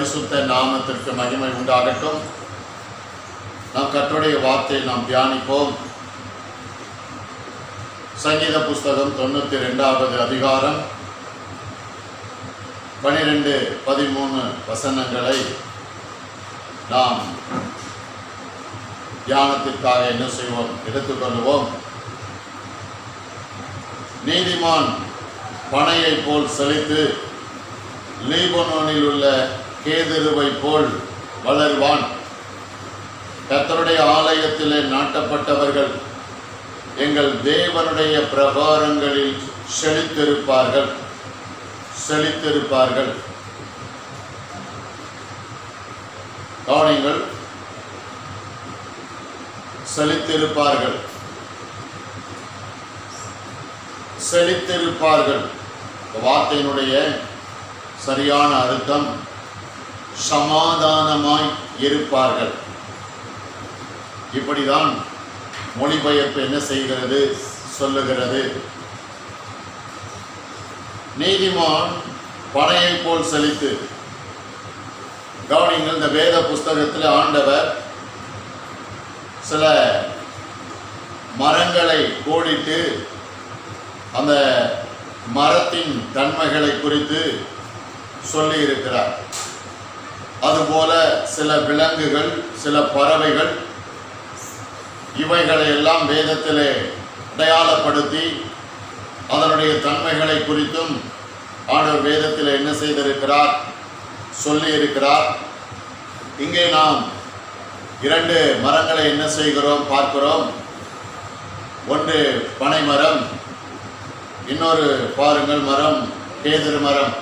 பரிசுத்த நாமத்திற்கு மகிமை உண்டாகட்டும். நாம் கற்றுடைய வார்த்தையை நாம் தியானிப்போம். சங்கீத புஸ்தகம் தொண்ணூற்றி ரெண்டாவது அதிகாரம் பனிரெண்டு பதிமூணு வசனங்களை நாம் தியானத்திற்காக என்ன செய்வோம்? எடுத்துக்கொள்வோம். நீதிமான் பனையை போல் செழித்து லீபனோனில் உள்ள கேதுருவை போல் வளர்வான். கத்தருடைய ஆலயத்திலே நாட்டப்பட்டவர்கள் எங்கள் தேவனுடைய பிரகாரங்களில் செழித்திருப்பார்கள். செழித்திருப்பார்கள். கவனிங்கள் செழித்திருப்பார்கள். செழித்திருப்பார்கள். வார்த்தையினுடைய சரியான அர்த்தம் சமாதானமாய் இருப்பார்கள். இப்படிதான் மொழிபெயர்ப்பு என்ன செய்கிறது சொல்லுகிறது. நீதிமான் பனையை போல் செழித்து கவனிங்கள் இந்த வேத புஸ்தகத்தில் ஆண்டவர் சில மரங்களை கோடிட்டு அந்த மரத்தின் தன்மைகளை குறித்து சொல்லி இருக்கிறார் அதுபோல சில விலங்குகள் சில பறவைகள் இவைகளை எல்லாம் வேதத்திலே அடையாளப்படுத்தி அதனுடைய தன்மைகளை குறித்தும் ஆண்டவர் வேதத்தில் என்ன செய்திருக்கிறார் சொல்லியிருக்கிறார். இங்கே நாம் இரண்டு மரங்களை என்ன செய்கிறோம் பார்க்கிறோம். ஒன்று பனை மரம் இன்னொரு பாருங்கள் மரம் கேதுரு மரம்.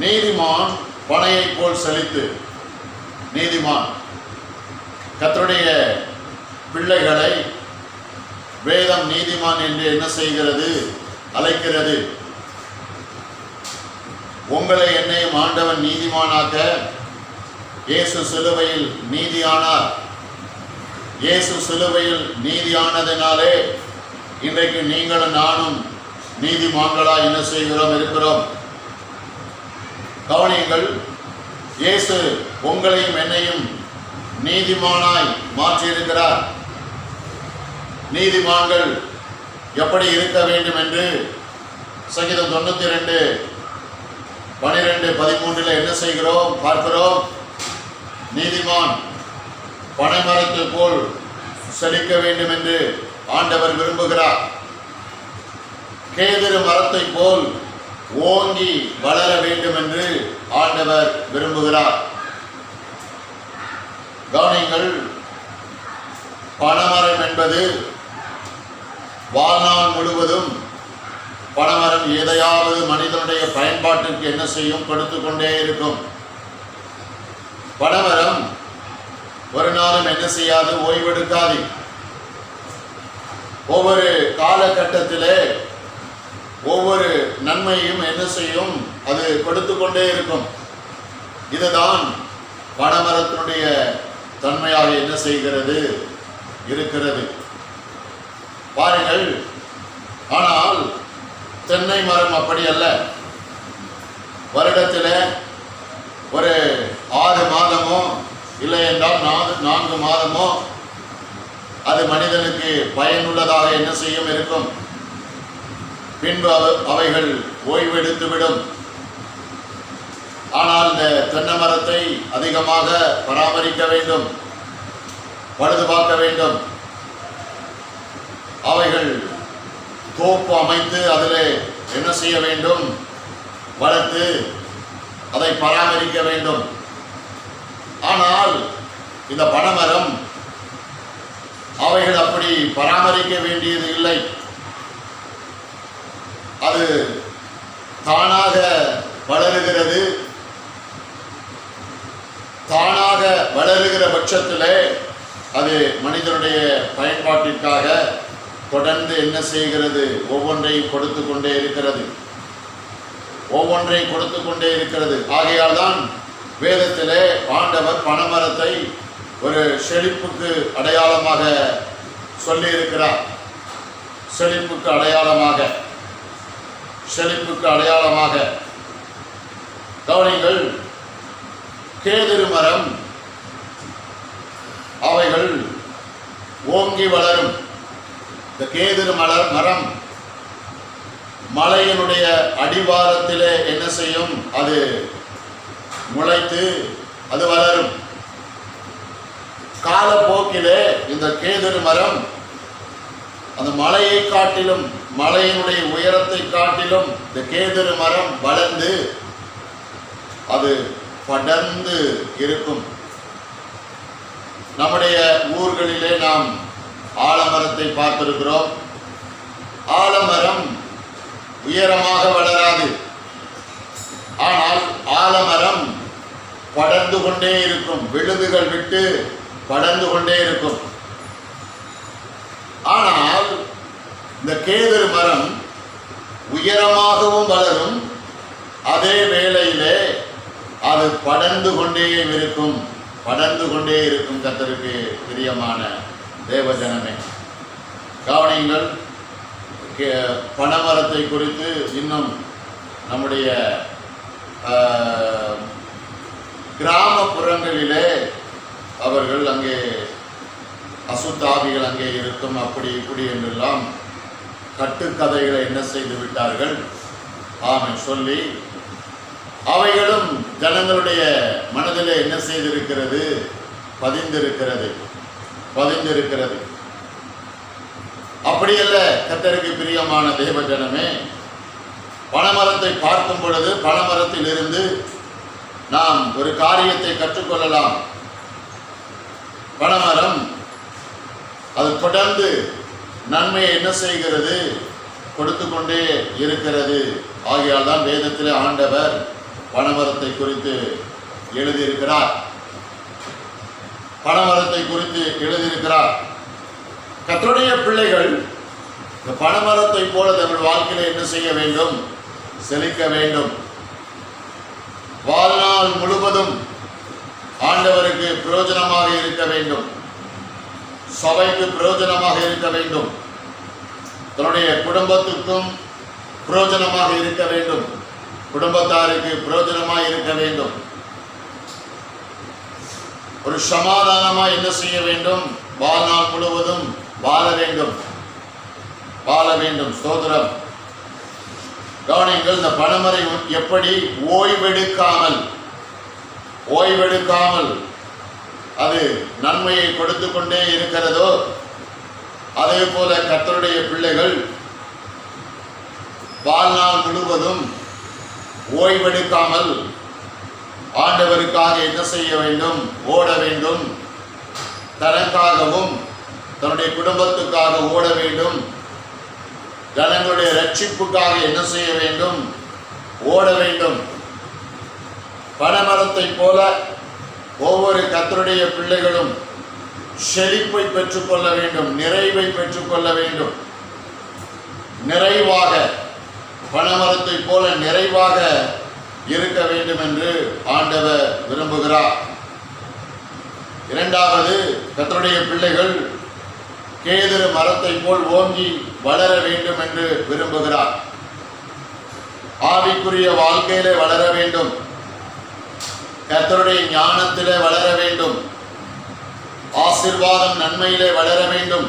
நீதிமான் பனையை போல் செழித்து நீதிமான் கத்தருடைய பிள்ளைகளை வேதம் நீதிமான் என்று என்ன செய்கிறது? அழைக்கிறது. உங்களை என்னையும் ஆண்டவன் நீதிமானாக்க இயேசு சிலுவையில் நீதியானார். இயேசு சிலுவையில் நீதியானதினாலே இன்றைக்கு நீங்களும் நானும் நீதிமான்களா என்ன செய்கிறோம் இருக்கிறோம். கவனியுங்கள் இயேசு உங்களையும் என்னையும் நீதிமானாய் மாற்றியிருக்கிறார். நீதிமான்கள் எப்படி இருக்க வேண்டும் என்று சங்கீதம் தொண்ணூத்தி ரெண்டு பனிரெண்டு பதிமூன்றில் என்ன செய்கிறோம் பார்க்கிறோம். நீதிமான் பனைமரத்தை போல் செழிக்க வேண்டும் என்று ஆண்டவர் விரும்புகிறார். கேதிரு மரத்தை போல் ஓங்கி வளர வேண்டும் என்று ஆண்டவர் விரும்புகிறார். கவனிங்கள் பணமரம் என்பது வாழ்நாள் முழுவதும் பணமரம் எதையாவது மனிதனுடைய பயன்பாட்டிற்கு என்ன செய்யும்? கொடுத்து கொண்டே இருக்கும். பணமரம் ஒரு நாளும் என்ன செய்யாது? ஓய்வெடுக்காது. ஒவ்வொரு காலகட்டத்திலே ஒவ்வொரு நன்மையும் என்ன செய்யும்? அது கொடுத்து கொண்டே இருக்கும். இதுதான் பனமரத்தினுடைய தன்மையாக என்ன செய்கிறது? இருக்கிறது. பாருங்கள். ஆனால் தென்னை மரம் அப்படி அல்ல. வருடத்தில் ஒரு ஆறு மாதமோ இல்லை என்றால் நான்கு நான்கு மாதமோ அது மனிதனுக்கு பயனுள்ளதாக என்ன செய்யும்? இருக்கும். பின்பு அவ- அவைகள் ஓய்வெடுத்துவிடும். ஆனால் இந்த தென்னை மரத்தை அதிகமாக பராமரிக்க வேண்டும். பழுது பார்க்க வேண்டும். அவைகள் தோப்பு அமைத்து அதில் என்ன செய்ய வேண்டும்? வளர்த்து அதை பராமரிக்க வேண்டும். ஆனால் இந்த பனைமரம் அவைகள் அப்படி பராமரிக்க வேண்டியது இல்லை. அது தானாக வளருகிறது. தானாக வளருகிற பட்சத்திலே அது மனிதனுடைய பயன்பாட்டிற்காக தொடர்ந்து என்ன செய்கிறது? ஒவ்வொன்றையும் கொடுத்து கொண்டே இருக்கிறது. ஒவ்வொன்றையும் கொடுத்து கொண்டே இருக்கிறது. ஆகையால் தான் வேதத்திலே ஆண்டவர் பனைமரத்தை ஒரு செழிப்புக்கு அடையாளமாக சொல்லியிருக்கிறார். செழிப்புக்கு அடையாளமாக. செழிப்புக்கு அடையாளமாக. கவனிகள் கேதிரு மரம் அவைகள் ஓங்கி வளரும். இந்த கேதிரு மலர் மரம் மலையினுடைய அடிவாரத்திலே என்ன செய்யும்? அது முளைத்து அது வளரும். காலப்போக்கிலே இந்த கேதுரு மரம் அந்த மலையை காட்டிலும் மலையினுடைய உயரத்தை காட்டிலும் இந்த கேதுரு மரம் வளர்ந்து அது படர்ந்து இருக்கும். நம்முடைய ஊர்களிலே நாம் ஆலமரத்தை பார்த்திருக்கிறோம். ஆலமரம் உயரமாக வளராது. ஆனால் ஆலமரம் படர்ந்து கொண்டே இருக்கும். விழுதுகள் விட்டு படர்ந்து கொண்டே இருக்கும். ஆனால் இந்த கேதர் மரம் உயரமாகவும் வளரும் அதே வேளையிலே அது படர்ந்து கொண்டே இருக்கும். படர்ந்து கொண்டே இருக்கும் கத்தருக்கு பிரியமான தேவஜனமே. கவனியுங்கள் கே- பனைமரத்தை குறித்து இன்னும் நம்முடைய கிராமப்புறங்களிலே அவர்கள் அங்கே அசுத்தாவிகள் அங்கே இருக்கும் அப்படி இப்படி என்றெல்லாம் கட்டுக்கதைகளை என்ன செய்து விட்டார்கள்? ஆமை சொல்லி அவைகளும் ஜனங்களுடைய மனதிலே என்ன செய்திருக்கிறது? பதிந்திருக்கிறது. பதிந்திருக்கிறது. அப்படியல்ல கத்தருக்கு பிரியமான தெய்வ ஜனமே பனைமரத்தை பார்க்கும் பொழுது பனைமரத்தில் இருந்து நாம் ஒரு காரியத்தை கற்றுக்கொள்ளலாம். பனைமரம் அது தொடர்ந்து நன்மையை என்ன செய்கிறது? கொடுத்து கொண்டே இருக்கிறது. ஆகையால் தான் வேதத்திலே ஆண்டவர் பனமரத்தை குறித்து எழுதியிருக்கிறார். பனமரத்தை குறித்து எழுதியிருக்கிறார். கர்த்தருடைய பிள்ளைகள் இந்த பனைமரத்தை போல தங்கள் வாழ்க்கையில என்ன செய்ய வேண்டும்? செழிக்க வேண்டும். வாழ்நாள் முழுவதும் ஆண்டவருக்கு பிரயோஜனமாக இருக்க வேண்டும். சபைக்கு பிரயோஜனமாக இருக்க வேண்டும். தன்னுடைய குடும்பத்துக்கும் பிரயோஜனமாக இருக்க வேண்டும். குடும்பத்தாருக்கு பிரயோஜனமாக இருக்க வேண்டும். ஒரு சமாதானமாக என்ன செய்ய வேண்டும்? வாழ்நாள் முழுவதும் வாழ வேண்டும். வாழ வேண்டும். சோதரம் கவனிங்கள் இந்த பணமறை எப்படி ஓய்வெடுக்காமல் ஓய்வெடுக்காமல் அது நன்மையை கொடுத்து கொண்டே இருக்கிறதோ அதே போல கத்தருடைய பிள்ளைகள் வாழ்நாள் முழுவதும் ஓய்வெடுக்காமல் ஆண்டவருக்காக என்ன செய்ய வேண்டும் ஓட வேண்டும் தனக்காகவும் தன்னுடைய குடும்பத்துக்காக ஓட வேண்டும் ஜனங்களுடைய ரட்சிப்புக்காக என்ன செய்ய வேண்டும் ஓட வேண்டும். பனைமரத்தைப் போல ஒவ்வொரு கத்தருடைய பிள்ளைகளும் செழிப்பை பெற்றுக்கொள்ள வேண்டும் நிறைவை பெற்றுக்கொள்ள வேண்டும். நிறைவாக பணமரத்தை போல நிறைவாக இருக்க வேண்டும் என்று ஆண்டவர் விரும்புகிறார். இரண்டாவது கத்தருடைய பிள்ளைகள் கேதுரு மரத்தை போல் ஓங்கி வளர வேண்டும் என்று விரும்புகிறார். ஆவிக்குரிய வாழ்க்கையிலே வளர வேண்டும். கர்த்தருடைய ஞானத்திலே வளர வேண்டும். ஆசிர்வாதம் நன்மையிலே வளர வேண்டும்.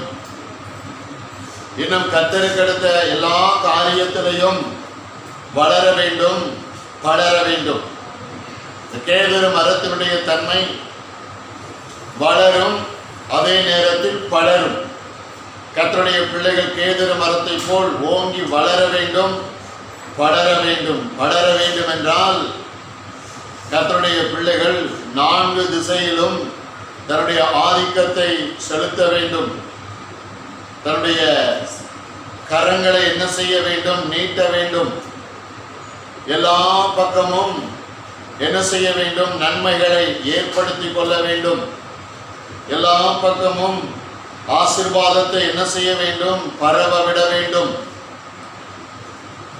இன்னும் கத்தருக்கெடுத்த எல்லா காரியத்திலையும் வளர வேண்டும் வளர வேண்டும். இந்த கேதுரு மரத்தினுடைய தன்மை வளரும் அதே நேரத்தில் பலரும். கத்தருடைய பிள்ளைகள் கேதுரு மரத்தை போல் ஓங்கி வளர வேண்டும் வளர வேண்டும். வளர வேண்டும் என்றால் கர்த்தருடைய பிள்ளைகள் நான்கு திசையிலும் தன்னுடைய ஆதிக்கத்தை செலுத்த வேண்டும். தன்னுடைய கரங்களை என்ன செய்ய வேண்டும்? நீட்ட வேண்டும். எல்லா பக்கமும் என்ன செய்ய வேண்டும்? நன்மைகளை ஏற்படுத்தி கொள்ள வேண்டும். எல்லா பக்கமும் ஆசிர்வாதத்தை என்ன செய்ய வேண்டும்? பரவ விட வேண்டும்.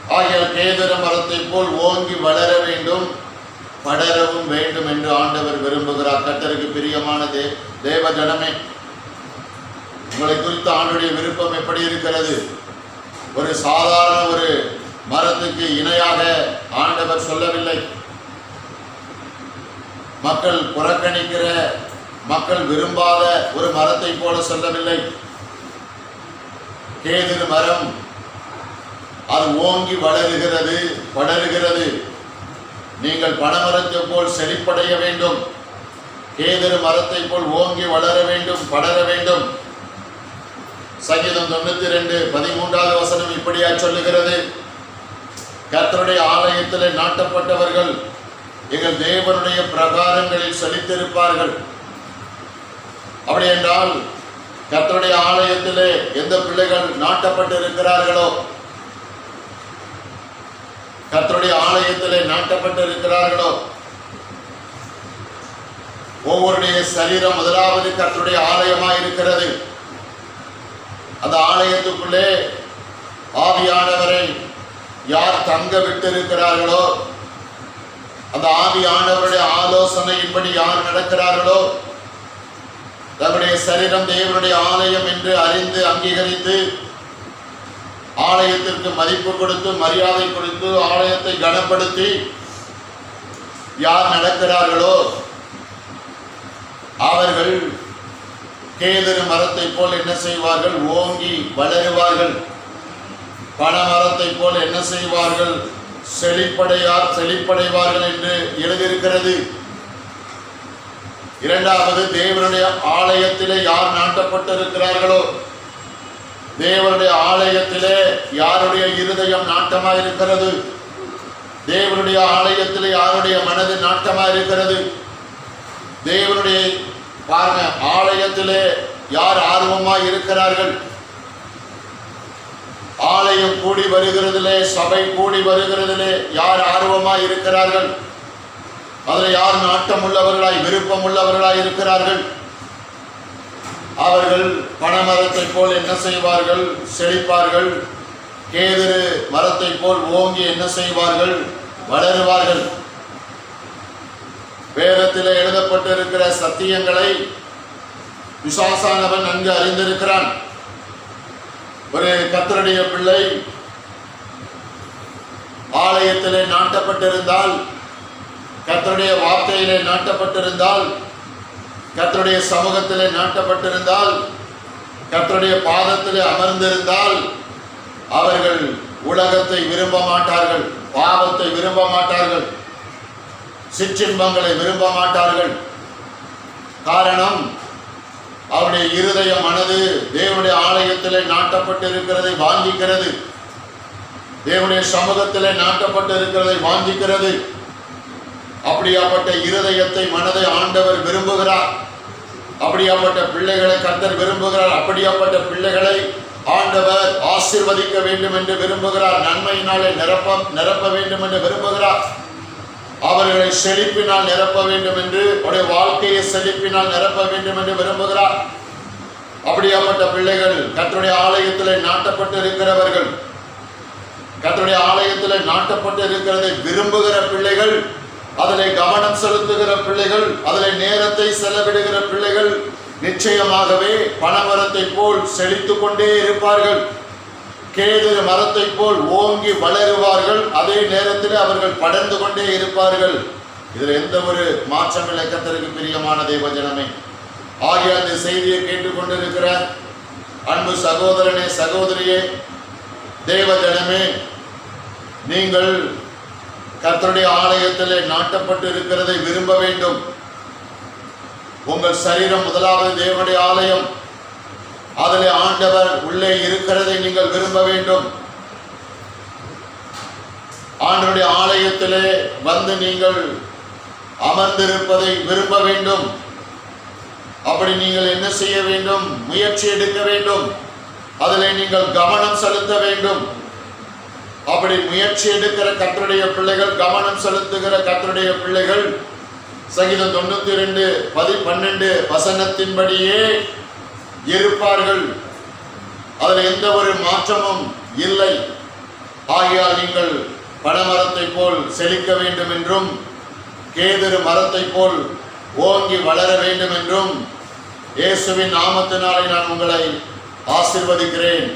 ஆகிய கேதர மரத்தை போல் ஓங்கி வளர வேண்டும். படரவும் வேண்டும் என்று ஆண்டவர் விரும்புகிறார். கட்டருக்கு பிரியமான தே தேவ ஜனமே உங்களை குறித்த ஆண்டுடைய விருப்பம் எப்படி இருக்கிறது? ஒரு சாதாரண ஒரு மரத்துக்கு இணையாக ஆண்டவர் சொல்லவில்லை. மக்கள் புறக்கணிக்கிற மக்கள் விரும்பாத ஒரு மரத்தை போல சொல்லவில்லை. கேது மரம் அது ஓங்கி வளருகிறது படருகிறது. நீங்கள் பனமரத்தை போல் செழிப்படைய வேண்டும். கேதுரு மரத்தை போல் ஓங்கி வளர வேண்டும் படர வேண்டும். சங்கீதம் தொண்ணூத்தி ரெண்டு பதிமூன்றாவது வசனம் இப்படியா சொல்லுகிறது? கர்த்தருடைய ஆலயத்திலே நாட்டப்பட்டவர்கள் எங்கள் தேவனுடைய பிரகாரங்களில் செழித்திருப்பார்கள். அப்படி என்றால் கர்த்தருடைய ஆலயத்திலே எந்த பிள்ளைகள் நாட்டப்பட்டு இருக்கிறார்களோ கத்தருடைய ஆலயத்திலே நாட்டப்பட்டு இருக்கிறார்களோ ஒவ்வொருடைய சரீரம் முதலாவது கத்தருடைய ஆலயமாக இருக்கிறது அந்த ஆலயத்துக்குள்ளே ஆவியானவரை யார் தங்க விட்டிருக்கிறார்களோ? அந்த ஆவியானவருடைய ஆலோசனையின்படி யார் நடக்கிறார்களோ? தன்னுடைய சரீரம் தேவனுடைய ஆலயம் என்று அறிந்து அங்கீகரித்து ஆலயத்திற்கு மதிப்பு கொடுத்து மரியாதை கொடுத்து ஆலயத்தை கனப்படுத்தி யார் நடக்கிறார்களோ அவர்கள் கேதரு மரத்தை போல் என்ன செய்வார்கள்? ஓங்கி வளருவார்கள். பனமரத்தை போல் என்ன செய்வார்கள்? செழிப்படையார் செழிப்படைவார்கள் என்று எழுதியிருக்கிறது. இரண்டாவது தேவனுடைய ஆலயத்திலே யார் நாட்டப்பட்டிருக்கிறார்களோ தேவனுடைய ஆலயத்திலே யாருடைய இருதயம் நாட்டமாக இருக்கிறது தேவனுடைய ஆலயத்திலே யாருடைய மனது நாட்டமாக இருக்கிறது தேவனுடைய பாருங்க ஆலயத்திலே யார் ஆர்வமாய் இருக்கிறார்கள் ஆலயம் கூடி வருகிறதிலே சபை கூடி வருகிறதிலே யார் ஆர்வமாய் இருக்கிறார்கள் அதில் யார் நாட்டம் உள்ளவர்களாய் விருப்பம் உள்ளவர்களாய் இருக்கிறார்கள் அவர்கள் பனமரத்தை போல் என்ன செய்வார்கள்? செழிப்பார்கள். கேதுரு மரத்தை போல் ஓங்கி என்ன செய்வார்கள்? வளருவார்கள். வேதத்தில் எழுதப்பட்டிருக்கிற சத்தியங்களை விசுவாசானவன் நன்கு அறிந்திருக்கிறான். ஒரு கத்தருடைய பிள்ளை ஆலயத்திலே நாட்டப்பட்டிருந்தால் கத்தருடைய வார்த்தையிலே நாட்டப்பட்டிருந்தால் கத்தருடைய சமூகத்திலே நாட்டப்பட்டிருந்தால் கத்தருடைய பாதத்திலே அமர்ந்திருந்தால் அவர்கள் உலகத்தை விரும்ப மாட்டார்கள் பாவத்தை விரும்ப மாட்டார்கள் சிற்றின்பங்களை விரும்ப மாட்டார்கள். காரணம் அவருடைய இருதய மனது தேவனுடைய ஆலயத்திலே நாட்டப்பட்டிருக்கிறதை வாஞ்சிக்கிறது. தேவனுடைய சமூகத்திலே நாட்டப்பட்டு இருக்கிறதை வாஞ்சிக்கிறது. அப்படியாப்பட்ட இருதயத்தை மனதை ஆண்டவர் விரும்புகிறார். அப்படியாப்பட்ட பிள்ளைகளை கர்த்தர் விரும்புகிறார். அப்படியாப்பட்ட பிள்ளைகளை ஆண்டவர் ஆசிர்வதிக்க வேண்டும் என்று விரும்புகிறார். நன்மையினாலே நிரப்ப நிரப்ப வேண்டும் என்று விரும்புகிறார். அவர்களை செழிப்பினால் நிரப்ப வேண்டும் என்று அவருடைய வாழ்க்கையை செழிப்பினால் நிரப்ப வேண்டும் என்று விரும்புகிறார். அப்படியாப்பட்ட பிள்ளைகள் கற்றுடைய ஆலயத்தில் நாட்டப்பட்டு இருக்கிறவர்கள் கர்த்தருடைய ஆலயத்தில் நாட்டப்பட்டு இருக்கிறதை விரும்புகிற பிள்ளைகள் அதிலே கவனம் செலுத்துகிற பிள்ளைகள் அதிலே நேரத்தை செலவிடுகிற பிள்ளைகள் நிச்சயமாகவே பனமரத்தை போல் செழித்துக் கொண்டே இருப்பார்கள். கேது மரத்தை போல் ஓங்கி வளருவார்கள். அதே நேரத்தில் அவர்கள் படர்ந்து கொண்டே இருப்பார்கள். இதில் எந்த ஒரு மாற்றம் இலக்கத்திற்கு பிரியமான தேவ ஜனமே ஆகிய அந்த செய்தியை கேட்டுக்கொண்டிருக்கிற அன்பு சகோதரனே சகோதரியே தேவஜனமே நீங்கள் கர்த்தருடைய ஆலயத்திலே நாட்டப்பட்டு இருக்கிறதை விரும்ப வேண்டும். உங்கள் சரீரம் முதலாவது தேவனுடைய ஆலயம். அதிலே ஆண்டவர் உள்ளே இருக்கிறதை நீங்கள் விரும்ப வேண்டும். ஆண்டருடைய ஆலயத்திலே வந்து நீங்கள் அமர்ந்திருப்பதை விரும்ப வேண்டும். அப்படி நீங்கள் என்ன செய்ய வேண்டும்? முயற்சி எடுக்க வேண்டும். அதிலே நீங்கள் கவனம் செலுத்த வேண்டும். அப்படி முயற்சி எடுக்கிற கத்தருடைய பிள்ளைகள் கவனம் செலுத்துகிற கத்தருடைய பிள்ளைகள் சங்கீதம் தொண்ணூத்தி ரெண்டு பதி பன்னெண்டு வசனத்தின்படியே இருப்பார்கள். அதில் எந்த ஒரு மாற்றமும் இல்லை. ஆகையால் நீங்கள் பனமரத்தை போல் செழிக்க வேண்டும் என்றும் கேதுரு மரத்தை போல் ஓங்கி வளர வேண்டும் என்றும் இயேசுவின் நாமத்தினாலே நான் உங்களை ஆசிர்வதிக்கிறேன்.